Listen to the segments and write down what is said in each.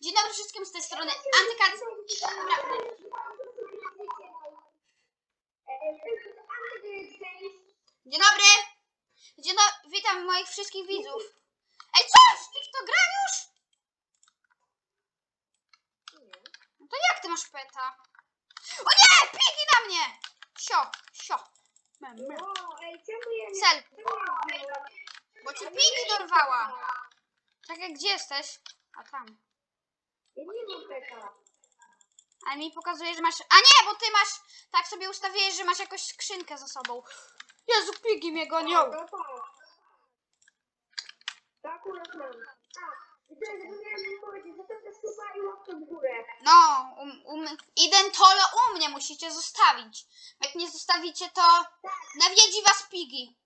Dzień dobry wszystkim z tej strony Antykac. Dzień dobry. Dzień do... Witam moich wszystkich widzów. Ej, co? Steve to gra już? No to jak ty masz peta? O nie! Pigi na mnie! Sio, sio. Cel, bo cię Pigi dorwała. Czekaj, gdzie jesteś? A tam. Ale mi pokazuje, że masz... A nie, bo ty masz... Tak sobie ustawiłeś, że masz jakąś skrzynkę za sobą. Jezu, Pigi mnie gonią. No, um, um, identolo u mnie musicie zostawić. Jak nie zostawicie, to nawiedzi was Pigi.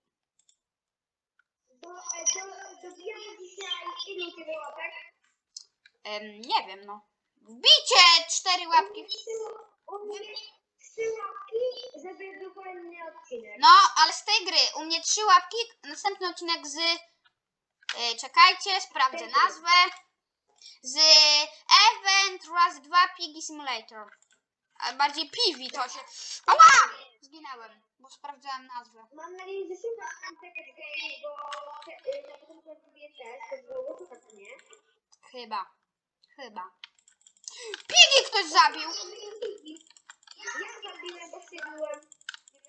Em, nie wiem, no. Wbicie cztery łapki. Trzy łapki, żeby był kolejny odcinek. No, ale z tej gry u mnie trzy łapki. Następny odcinek z... y, czekajcie, sprawdzę nazwę. Z Event Raz 2 Piggy Simulator. A bardziej Piwi to się... Ała! Zginęłem, bo sprawdzałem nazwę. Mam nadzieję, że słucha Antek Game, bo te- y, na początku zrobię test, to było słuchać, nie? Chyba. Chyba. Pigi ktoś zabił! Ja zabiłem, bo byłem.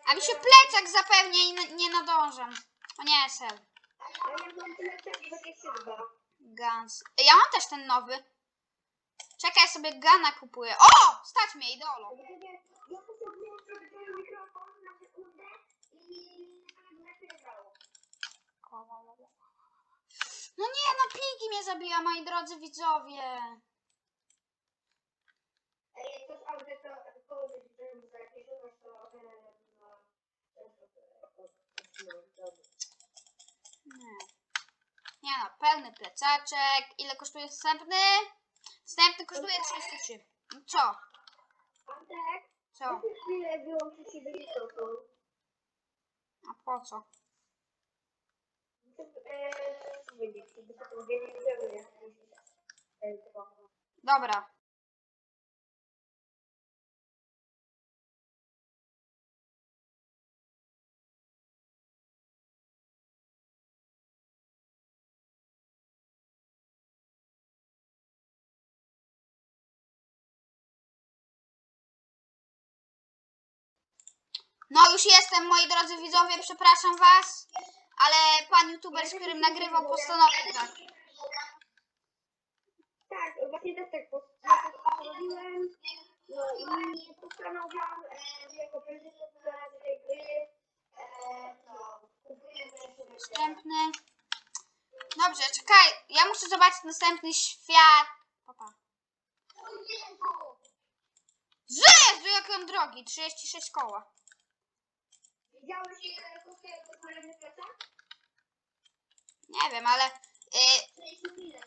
A mi się plecak zapełnia i nie nadążam. O nie, Sel. Ja mam tyle czasu, 22. Guns. Ja mam też ten nowy. Czekaj, sobie Gana kupuję. O! Stać mnie, idolo. Ja sobie włączę ten mikrofon na sekundę i nagrywało. No nie, no Pigi mnie zabiła, moi drodzy widzowie. Ej, audio, to położyć, za jakieś to e, Nie. Nie no, pełny plecaczek. Ile kosztuje następny? Następny kosztuje 33. No co? Antek, Co? co chwilę wyłączyć się mikrofon. A po co? Eee, Dobra. No już jestem, moi drodzy widzowie, przepraszam was, ale pan youtuber, z którym nagrywał, postanowił tak. Tak, właśnie też tak postanowiłem. No i postanowiłam e, jako prezydent tej gry. E, no, kupuję sobie Następny. Dobrze, czekaj. Ja muszę zobaczyć następny świat. Papa. Jezu, jak on drogi. 36 koła. Widziałeś ile kosztuje to kolejny plecak? Nie wiem, ale... y, 60 ile?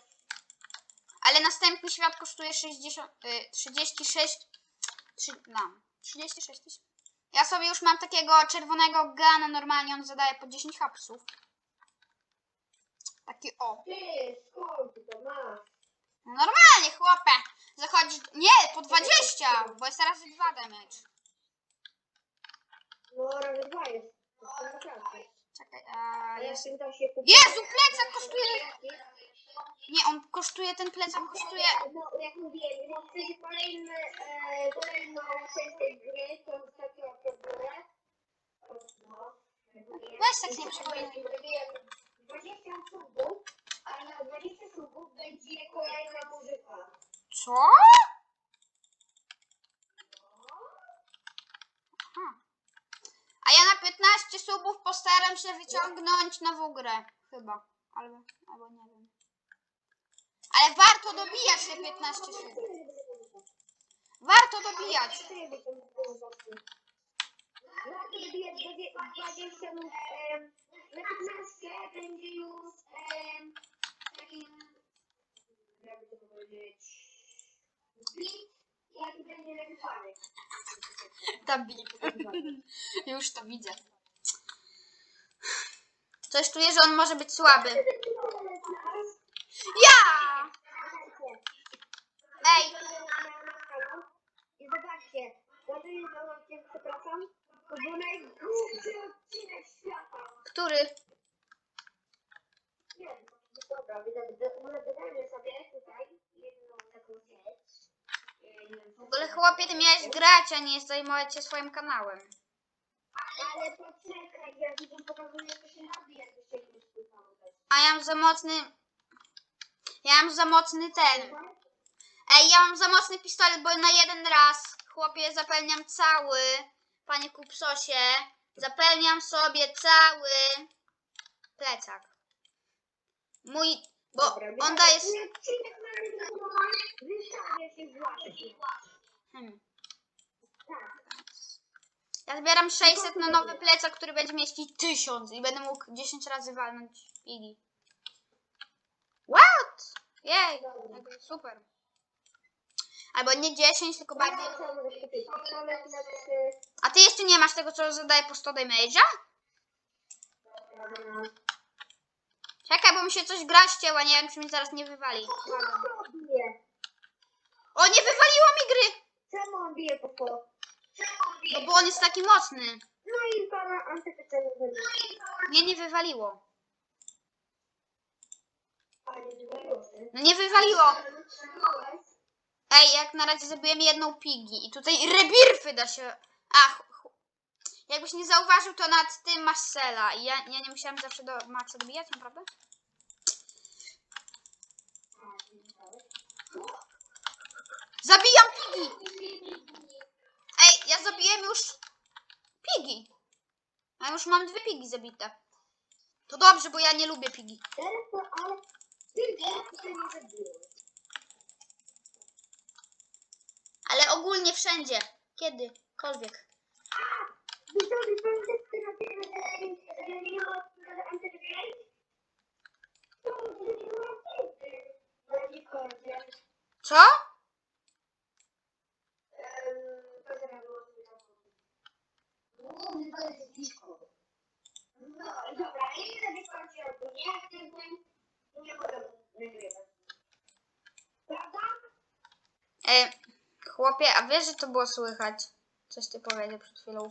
ale następny świat kosztuje 60... Y, 36... Trzy, no, 36 tysięcy. Ja sobie już mam takiego czerwonego gana. Normalnie on zadaje po 10 hapsów. Taki o. Ty, skąd ty to masz? No normalnie, chłopie. Zachodzi... Nie, po 20, bo jest razy 2 damage. No, razy dwa jest. Naprawdę. Czekaj, a ja jest... się kupię. Jezu, plecak kosztuje... Nie, on kosztuje, ten plecak kosztuje... No, jak mówiłem, no chcecie kolejny, e, kolejną część tej gry, to ostatnio. No. Weź tak nie przypominaj. Zrobiłem 20 subów, a na 20 subów będzie kolejna muzyka. Co? Aha. A ja na 15 subów postaram się wyciągnąć nową grę. Chyba. Albo, albo nie wiem. Ale warto dobijać te 15 subów. Warto dobijać. Warto dobijać 20 lub na 15 będzie już takim, jakby to powiedzieć, ja tutaj nie napisany. Tabik. Już to widzę. Coś czuję, że on może być słaby. Ja! Ej! I zobaczcie, przepraszam, to był odcinek świata. Który? Nie, dobra, wydajmy sobie tutaj jedną taką rzecz. W ogóle chłopie, ty miałeś grać, a nie zajmować się swoim kanałem. Ale poczekaj, ja ci tam pokazuję, co się robi, jak się nie. A ja mam za mocny... Ja mam za mocny ten... Ej, ja mam za mocny pistolet, bo na jeden raz, chłopie, zapełniam cały, panie Kupsosie, zapełniam sobie cały plecak. Mój, bo on daje... Wystawia się. Hmm. Tak. Ja zbieram 600 na nowy plecak, który będzie mieścić 1000 i będę mógł 10 razy walnąć pigi. What? Jej, jakby super. Albo nie 10, tylko bardziej... A ty jeszcze nie masz tego, co zadaje po 100 damage'a? Czekaj, bo mi się coś gra ścięła, nie wiem, czy mi zaraz nie wywali. Uwaga. Nie. O, nie wywaliło mi gry! Czemu on bije po po? No bo on jest taki mocny. No i pana antypytanie. Nie, nie wywaliło. A nie wydaje No nie wywaliło. Ej, jak na razie zabiłem jedną pigi i tutaj rebirfy da się... Ach, ch- jakbyś nie zauważył, to nad tym masz sela. I ja, ja nie musiałam zawsze do maca dobijać, naprawdę? Zabijam pigi! Ej, ja zabiłem już pigi. A już mam dwie pigi zabite. To dobrze, bo ja nie lubię pigi. Ale ogólnie wszędzie. Kiedykolwiek. Co? No, dobra, i na Discordzie ogólnie aktywnym nie mogę nagrywać. Prawda? E, chłopie, a wiesz, że to było słychać? Coś ty powiedział przed chwilą.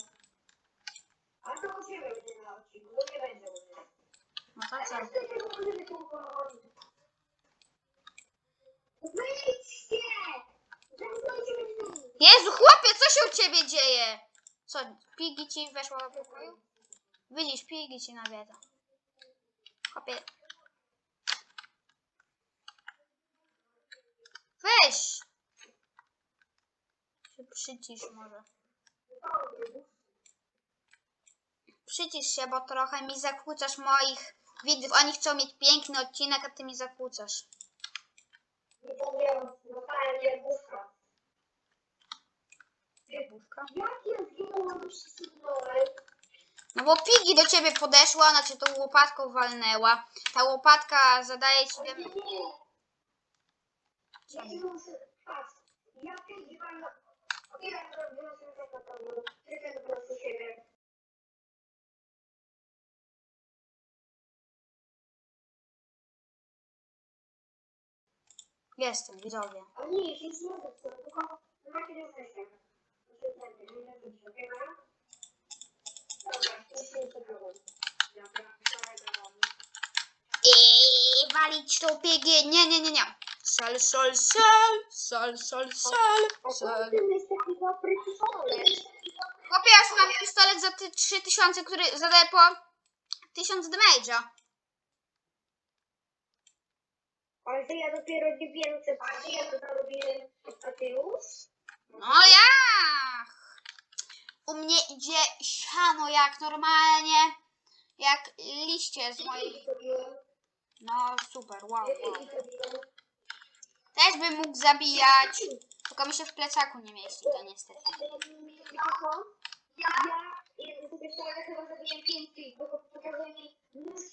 A to u siebie będzie na odcinku, bo nie będzie u mnie. No to co? A co tego możemy tu? Wyjdźcie! Zamknijcie mnie drzwi! Jezu, chłopie, co się u ciebie dzieje? Co, pigi ci weszło do pokoju? Widzisz, pigi ci nawiedza. Chłopie. Weź! Się przycisz może. Przycisz się, bo trochę mi zakłócasz moich widzów. Oni chcą mieć piękny odcinek, a ty mi zakłócasz. Nie powiem, dostałem jabłuszka. Jabłuszka? Jak ja zginąłem przysygnąłem? No bo Pigi do ciebie podeszła, ona cię tą łopatką walnęła. Ta łopatka zadaje ci... Nie, dem- nie. Ja. Patrz, ja zrobiłem sobie? Tylko Jestem, widzowie. A nie, się tylko macie. I walić tą Pigi. Nie, nie, nie, nie. Sol, sal. ty jest taki dobry pistolet? Chłopie, ja mam pistolet za ty 3000, który zadaje po 1000 damage'a. Ale to ja dopiero 900, a ty ja to zarobiłem, a ty już? No ja! U mnie idzie siano jak normalnie, jak liście z mojej... Zrobiłem. No super, wow, wow. co? Też bym mógł zabijać, tylko mi się w plecaku nie mieści to niestety. Ja, ja jednym sobie chyba zabiłem 5 tych, bo pokazuje mi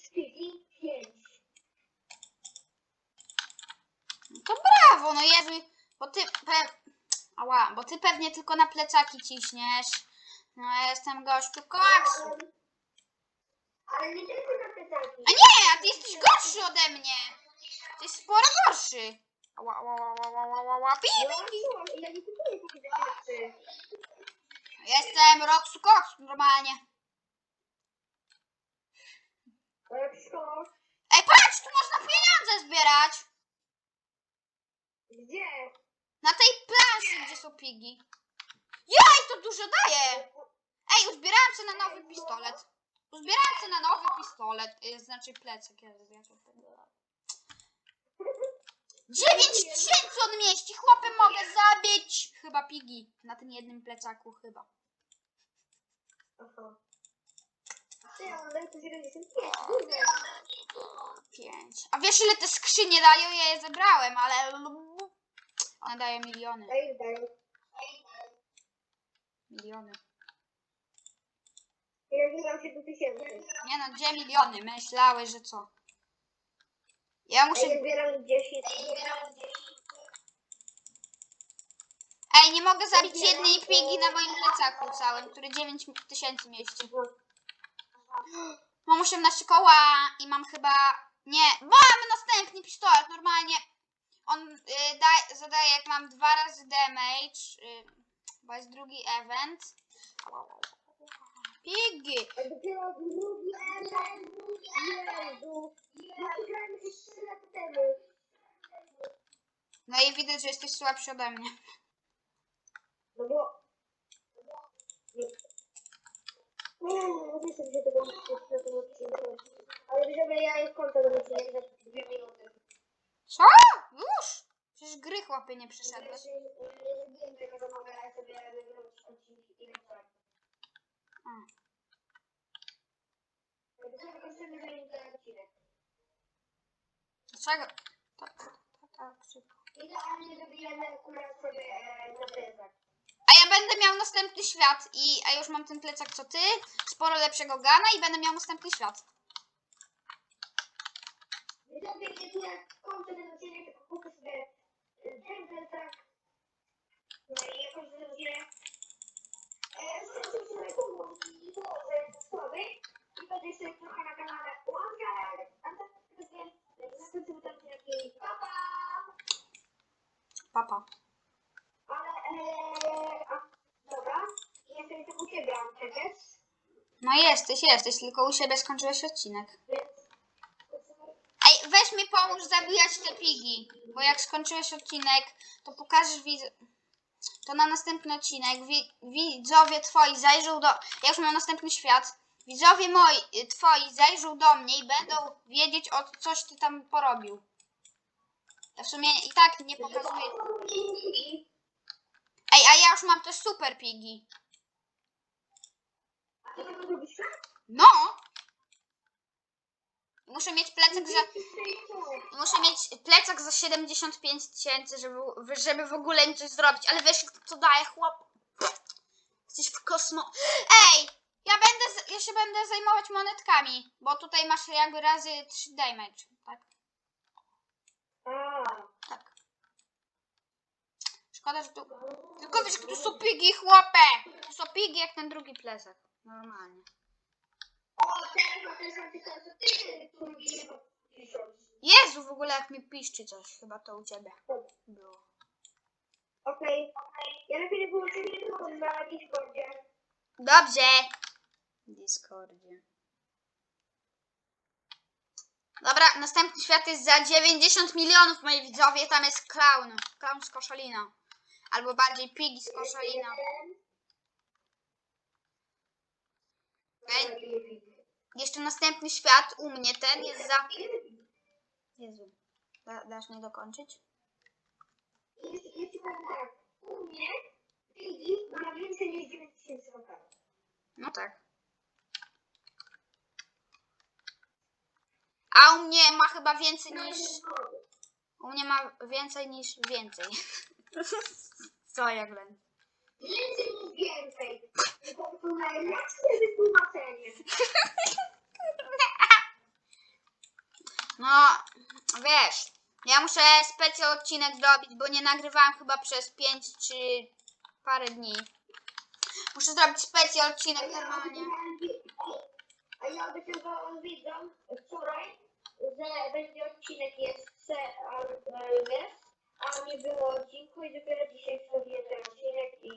szpigi 5. No to brawo, no Jezu, bo ty pe... Ała, bo ty pewnie tylko na plecaki ciśniesz. No ja jestem gościu koksu. Ale nie tylko na pytaki. A nie, a ty jesteś gorszy ode mnie. Ty jesteś sporo gorszy. Ała, ała, ała, ała, ała, ała, pi, pi, pi. ja nie kupuję takich rzeczy. Jestem Roxu Cox, normalnie. Ej, patrz, tu można pieniądze zbierać! Gdzie? Na tej planszy, gdzie są pigi. Jaj, to dużo daje! Ej, uzbierałem się na nowy pistolet. Uzbierałem się na nowy pistolet. Y, znaczy plecak, ja to tego. 9 tysięcy on mieści! Chłopy mogę zabić! Chyba pigi. Na tym jednym plecaku chyba. Aha. Ty, ja mam to 75, kurde. 5. A wiesz ile te skrzynie dają? Ja je zebrałem, ale... One dają miliony. Miliony. Ja zbieram się do tysięcy. Nie no, gdzie miliony? Myślałeś, że co? Ja muszę... ja zbieram 10. Ej, nie mogę zabić jednej pigi na moim plecaku całym, który 9 tysięcy mieści. Mam 18 koła i mam chyba... Nie, mam następny pistolet, normalnie. On y, da, zadaje, jak mam dwa razy damage, y, bo jest drugi event. Pigi! Dopiero drugi event. Jezu. Ja grałem już 3 lata temu. No i widać, że jesteś słabszy ode mnie. No bo... Nie. Się tego. Ale widzowie, ja do odcinek za dwie minuty. Co? Już? Przecież gry chłopie nie przeszedłeś. A. Dlaczego? Tak, tak, tak, szybko. Idealnie dobijemy akurat sobie na plecak. A ja będę miał następny świat i a już mam ten plecak co ty, sporo lepszego gana i będę miał następny świat. Kiedy ja kończę ten odcinek, to kupię sobie e, ten plecak. No i jakoś zrobię... E, zrobię sobie kumą i połowę słowy. I będę sobie trochę na kanale łączać. A tak sobie następny odcinek i pa. Ale, e, a, dobra. Sobie tak u ciebie mam przecież. No jesteś, jesteś, tylko u siebie skończyłeś odcinek. Więc... Weź mi pomóż zabijać te pigi, bo jak skończyłeś odcinek, to pokażesz widz... To na następny odcinek wi... widzowie twoi zajrzą do... Ja już mam następny świat. Widzowie moi, y, twoi zajrzą do mnie i będą wiedzieć o coś ty tam porobił. Ja w sumie i tak nie pokazuję... Ej, a ja już mam też super pigi. A ty tego robisz? No! Muszę mieć plecak za... Muszę mieć plecak za 75 tysięcy, żeby, żeby w ogóle coś zrobić. Ale wiesz, to daje, chłop? Jesteś w kosmo... Ej! Ja będę, ja się będę zajmować monetkami, bo tutaj masz jakby razy 3 damage, tak? Tak. Szkoda, że tu... Tylko wiesz, tu są pigi, chłopie! Tu są pigi jak ten drugi plecak. Normalnie. Jezu, w ogóle jak mi piszczy coś, chyba to u ciebie było. Okej, okej. Ja lepiej nie wyłączę mikrofon na Discordzie. Dobrze. Discordzie. Dobra, następny świat jest za 90 milionów, moi widzowie. Tam jest clown. Clown z koszalina. Albo bardziej pigi z koszalina. Ej, jeszcze następny świat u mnie, ten jest za... Jezu. Da, dasz mnie dokończyć? U mnie ma więcej niż 9 tysięcy lokali. No tak. A u mnie ma chyba więcej niż... U mnie ma więcej niż więcej. Co ja ględzę? Więcej niż więcej. To najlepsze wytłumaczenie. No, wiesz, ja muszę specjal odcinek zrobić, bo nie nagrywałem chyba przez 5 czy parę dni. Muszę zrobić specjal odcinek normalnie. A ja obiecałam widzom wczoraj, że będzie odcinek jeszcze, a, e, wiesz, a nie było odcinku i dopiero dzisiaj wstawię ten odcinek i...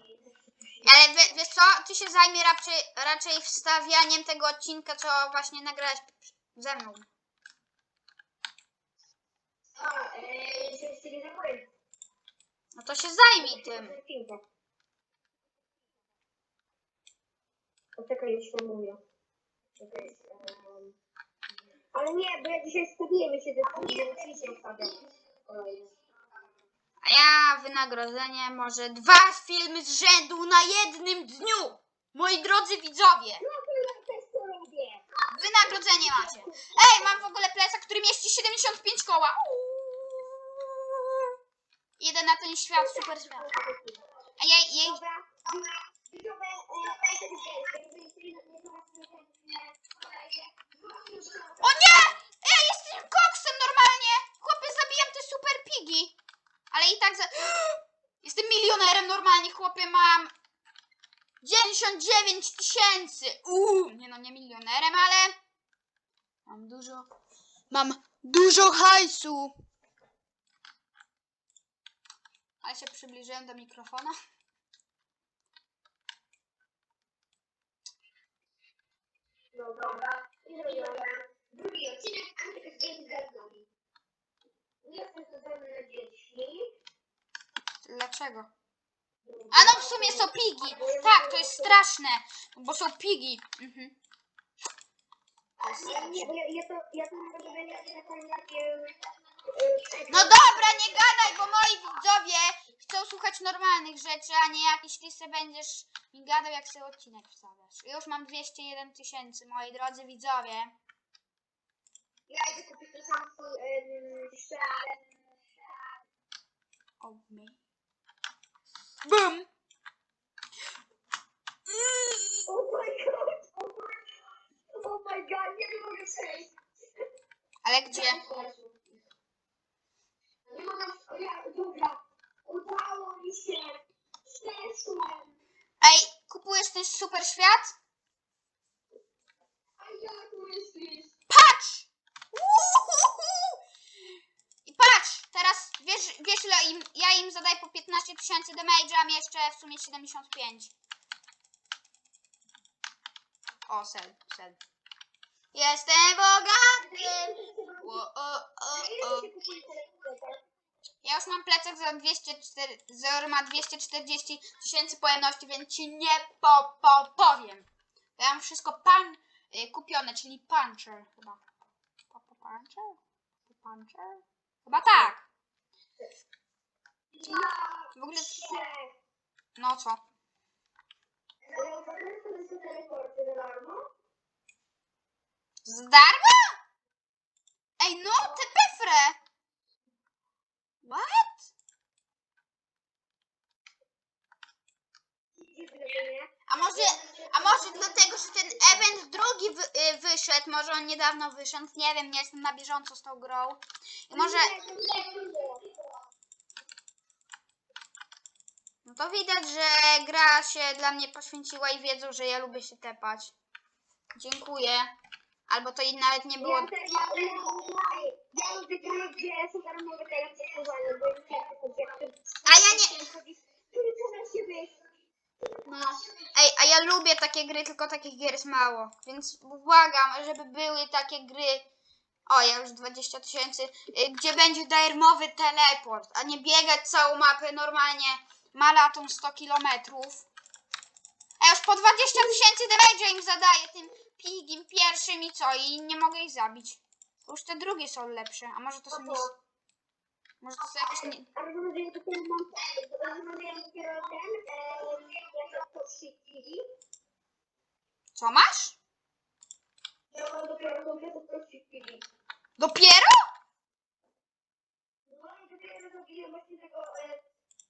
Ale wie, wiesz co, ty się zajmie raczej, raczej wstawianiem tego odcinka, co właśnie nagrałeś Ze mną. A, eee, że się nie zapowiem. No to się zajmij tym. Poczekaj, już to mówię. Czekaj, Ale nie, bo ja dzisiaj stawiłem się do. Kolejny. A ja wynagrodzenie może dwa filmy z rzędu na jednym dniu. Moi drodzy widzowie, No wynagrodzenie macie. Ej, mam w ogóle plecak, który mieści 75 koła. Idę na ten świat, super świat. A ja, jej, O nie! Ja jestem koksem normalnie! Chłopie, zabijam te super pigi. Ale i tak za... Jestem milionerem normalnie, chłopie, mam 99 tysięcy. Uuu, nie no, nie milionerem, ale mam dużo... Mam dużo hajsu. Ale się przybliżyłem do mikrofona. No dobra, dobra. Drugi odcinek z. Nie chcę to na dzieci. Dlaczego? A no w sumie są pigi. Tak, to jest straszne, bo są pigi. Mhm. To jest Ja, nie, straszne. bo ja, ja to, ja to robię na taką takie... No dobra, nie gadaj, bo moi widzowie chcą słuchać normalnych rzeczy, a nie jakiś ty se będziesz mi gadał, jak sobie odcinek wstawiasz. Już mam 201 tysięcy, moi drodzy widzowie. Ja idę kupić to sam. Oh me. Bum! Oh my god! Oh my, oh my god, nie mogę przejść. Ale gdzie? Dobra. Udało mi się. Ej, kupujesz ten super świat? A jak myślisz? Patrz! I patrz, teraz wiesz, wiesz ile im, ja im zadaję po 15 tysięcy damage'a, a mi jeszcze w sumie 75. O, sel, sel. Jestem bogaty! O, o, o, o. Ja już mam plecak za 204, za ma 240 tysięcy pojemności, więc ci nie po, po, powiem. Ja mam wszystko pan y, kupione, czyli puncher chyba. Po, po, puncher? Po, puncher? Chyba tak. W ogóle, no co? Z darmo? Ej, no, te pefre! What? A może, a może dlatego, że ten event drugi wy, y, wyszedł, może on niedawno wyszedł, nie wiem, nie jestem na bieżąco z tą grą. I może, nie. no to widać, że gra się dla mnie poświęciła i wiedzą, że ja lubię się tepać. Dziękuję. Albo to i nawet nie było... Ja, ja, lubię gry, gdzie są darmowe te zastosowania, bo już jak to jak A ja nie- Który No. Ej, a ja lubię takie gry, tylko takich gier jest mało. Więc błagam, żeby były takie gry. O, ja już 20 tysięcy, y, gdzie będzie darmowy teleport, a nie biegać całą mapę normalnie malatą 100 kilometrów. A już po 20 tysięcy damage'a im zadaję tym pigim pierwszym i co? I nie mogę ich zabić. Już te drugie są lepsze, a może to są... Mis... Może to są jakieś... Nie... A rozmawiałem dopiero mam rozmawiałem dopiero ten, e. Co masz? Ja mam dopiero shitki. Dopiero? No i dopiero zrobiłem właśnie tego, e,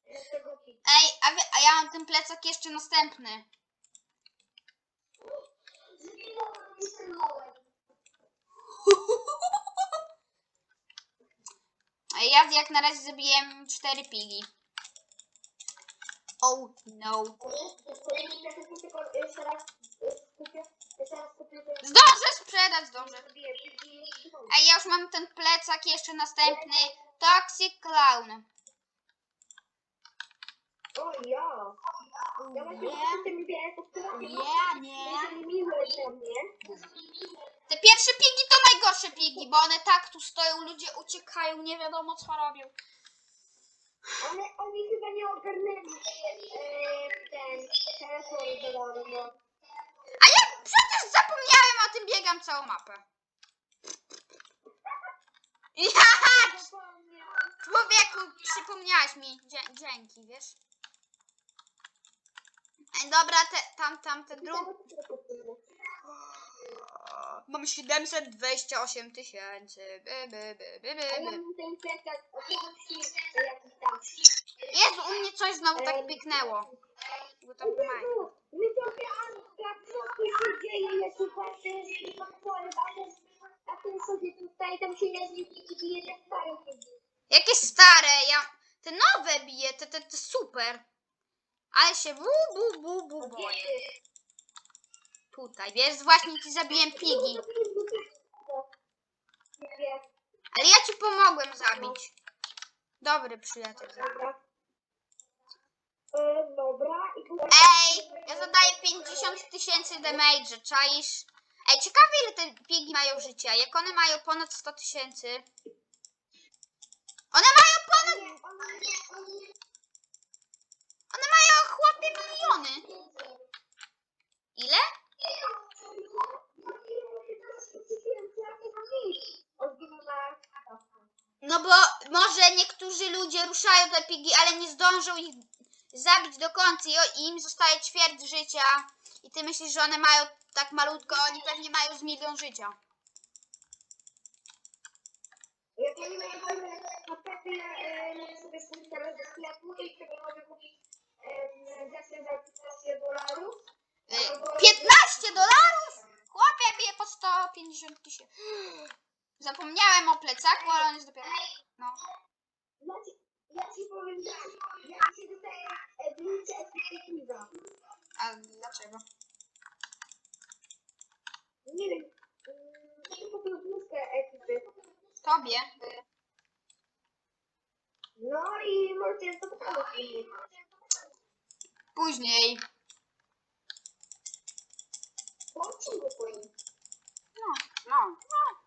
e. Ej, a, wy, a ja mam ten plecak jeszcze następny. Zginąłem i. A ja jak na razie zabiłem 4 pigi. Oh no. Zdążę sprzedać, zdążę. Ej, ja już mam ten plecak jeszcze następny. Toxic Clown. O ja. Nie, nie. Te pierwsze pigi to najgorsze pigi, bo one tak tu stoją, ludzie uciekają, nie wiadomo co robią. One, oni chyba nie ogarnęli e, ten telefon do no. A ja przecież zapomniałem o tym, biegam całą mapę. Ja, człowieku, przypomniałaś mi. Dzie- dzięki, wiesz? Dobra, te, tam, tam, te Mam 728 tysięcy. By, by, by, by, by. Jezu, u mnie coś znowu tak pyknęło. Bo siedzi. Jakie stare, ja... Te nowe bije, te, te, te super. Ale się bu, bu, bu, bu, boję. Tutaj, wiesz, właśnie ci zabiłem pigi. Nie wiem, Ale ja ci pomogłem zabić. Dobry przyjaciel. dobra. E. Ej, ja zadaję 50 tysięcy damage, czaisz? Ej, ciekawe ile te pigi mają życia. Jak one mają ponad 100 tysięcy. One mają ponad... One mają chłopie miliony. Ile? No bo może niektórzy ludzie ruszają te pigi, ale nie zdążą ich zabić do końca i im zostaje ćwierć życia. I ty myślisz, że one mają tak malutko, oni pewnie mają z milion życia. Jak oni mają wolne pakiety, ja mogę sobie skupić teraz do sklepu i sobie mogę kupić rzeczy za 15 dolarów. 15 dolarów? Chłopie bije po 150 tysięcy. Zapomniałem o plecaku, ale on jest dopiero... No. Ja ci, ja ci powiem tak, ja ci dostaję e, bliżej efektywna. A dlaczego? Nie wiem, po prostu bluzkę ekipy. Tobie. No i możecie to pokazać. Później. Po odcinku twoim. No, no, no.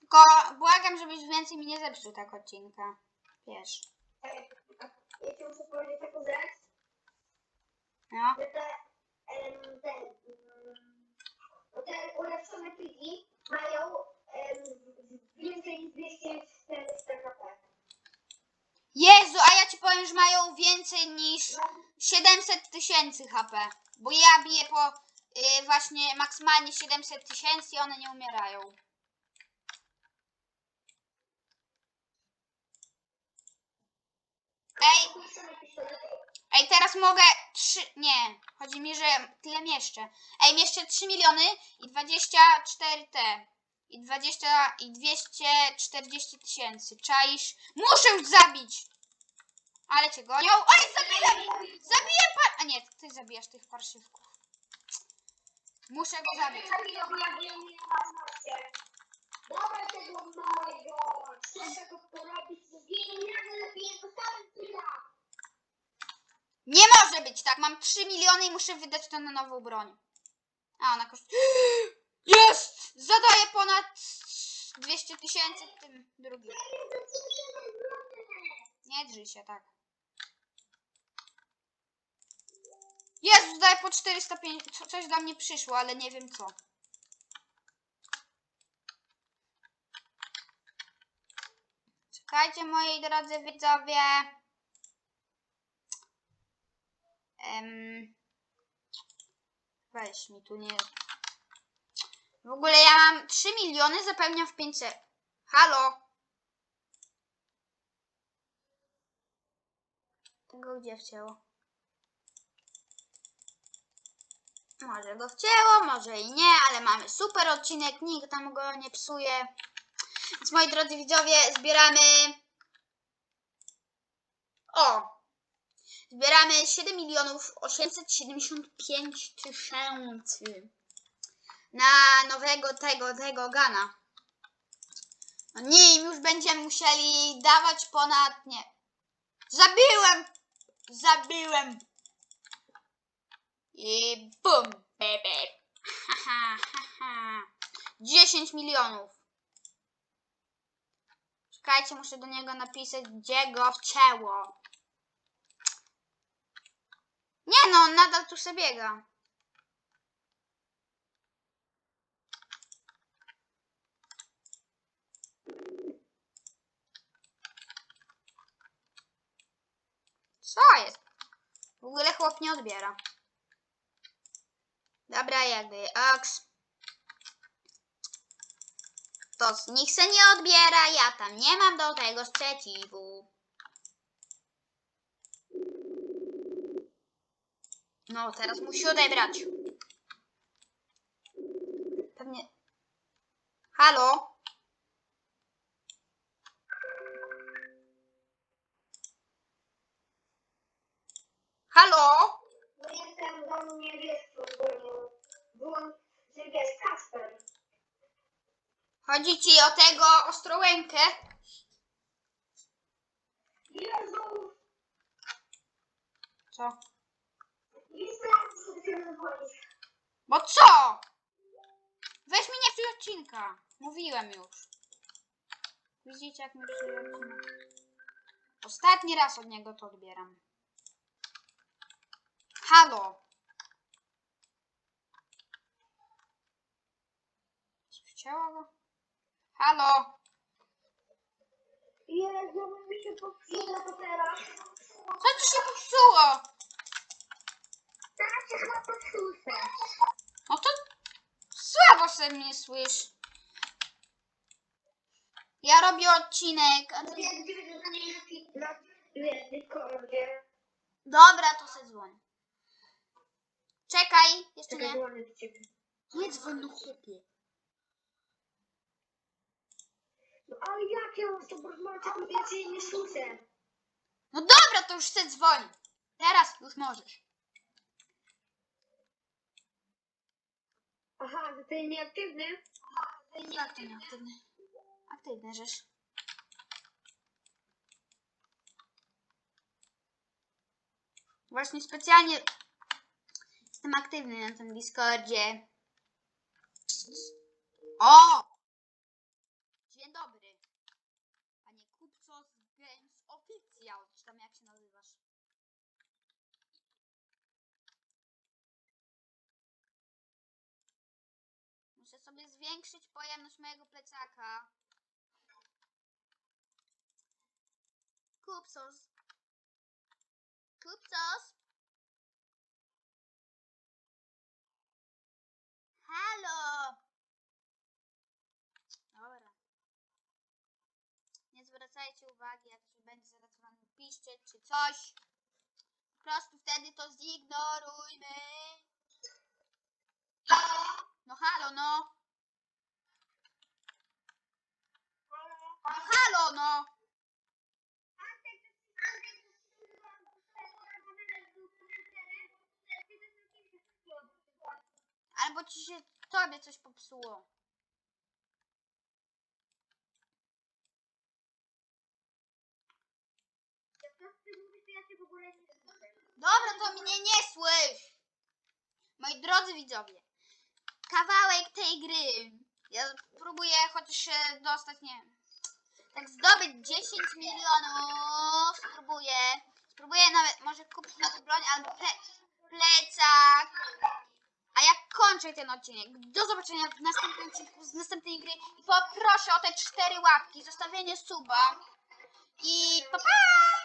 Tylko błagam, żebyś więcej mi nie zepsuł tak odcinka. Wiesz. Ej, Ja ci muszę powiedzieć taką rzecz, No. że te, em, te, mm, te ulepszone pliki mają em, więcej niż 240 KP. Jezu, a ja ci powiem, że mają więcej niż 700 tysięcy HP. Bo ja biję po y, właśnie maksymalnie 700 tysięcy i one nie umierają. Ej, Ej, teraz mogę 3. Nie, chodzi mi, że tyle mieszczę. Ej, mieszczę 3 miliony i 24 T. I 20 i 240 tysięcy. Czaisz? Muszę już zabić! Ale cię gonią. Oj, zabiłem! Zabiję par... A nie, ty zabijasz tych parszywków. Muszę go zabić. Nie może być tak. Mam 3 miliony i muszę wydać to na nową broń. A ona kosztuje. Jest! Zadaję ponad 200 tysięcy tym drugim. Nie drzyj się tak. Jezus, daję po 405. Co- Coś do mnie przyszło, ale nie wiem co. Czekajcie, moi drodzy widzowie. Em, weź mi tu nie. W ogóle ja mam 3 miliony, zapełniam w 500. Halo? Tego gdzie wcięło? Może go wcięło, może i nie, ale mamy super odcinek, nikt tam go nie psuje. Więc moi drodzy widzowie, zbieramy... O! Zbieramy 7 milionów 875 tysięcy na nowego tego, tego Gana. No nim już będziemy musieli dawać ponad, nie. Zabiłem! Zabiłem! I bum! Bebe. Haha, haha. 10 milionów. Czekajcie, muszę do niego napisać, gdzie go wcięło. Nie no, on nadal tu sobie biega. Co jest? W ogóle chłop nie odbiera. Dobra, jakby oks. To z nich se nie odbiera, ja tam nie mam do tego sprzeciwu. No, teraz musi odebrać. Pewnie. Halo? Halo? No jestem w domu niebieskim, bo byłam, Kasper. Chodzi ci o tego ostrołękę? Jezu, Co? Bo co? Weź mi nie psuj odcinka. Mówiłem już. Widzicie jak mi psuje odcinek? Ostatni raz od niego to odbieram. Halo? Chciała go? Halo? Jezu, mi się popsuło to teraz. Co ci się popsuło? Teraz się chyba popsułem. No to słabo se mnie słysz. Ja robię odcinek. A ty... Dobra, to se dzwoń. Czekaj, jeszcze nie. Nie dzwoń do chłopie. No ale jak ja mam z tobą rozmawiać, jak więcej nie słyszę? No dobra, to już se dzwoń. Teraz już możesz. Aha, że ty nieaktywny? Jak ty nieaktywny? Aktywny rzesz. Właśnie specjalnie jestem aktywny na tym Discordzie. O! Dzień dobry. Panie Kupcos Games Official, czy tam jak się nazywasz? Muszę sobie zwiększyć pojemność mojego plecaka. Kupcos. Kupcos. Halo. Dobra. Nie zwracajcie uwagi, jak coś będzie zaraz wam piszczeć czy coś. Po prostu wtedy to zignorujmy. No halo, no. Albo ci się tobie coś popsuło. Dobra, to mnie nie słysz. Moi drodzy widzowie, kawałek tej gry. Ja próbuję chociaż e, dostać, nie wiem, tak zdobyć 10 milionów. Spróbuję. Spróbuję nawet może kupić nową broń albo ple, plecak. Kończę ten odcinek. Do zobaczenia w następnym odcinku z następnej gry. I poproszę o te cztery łapki, zostawienie suba. I pa pa!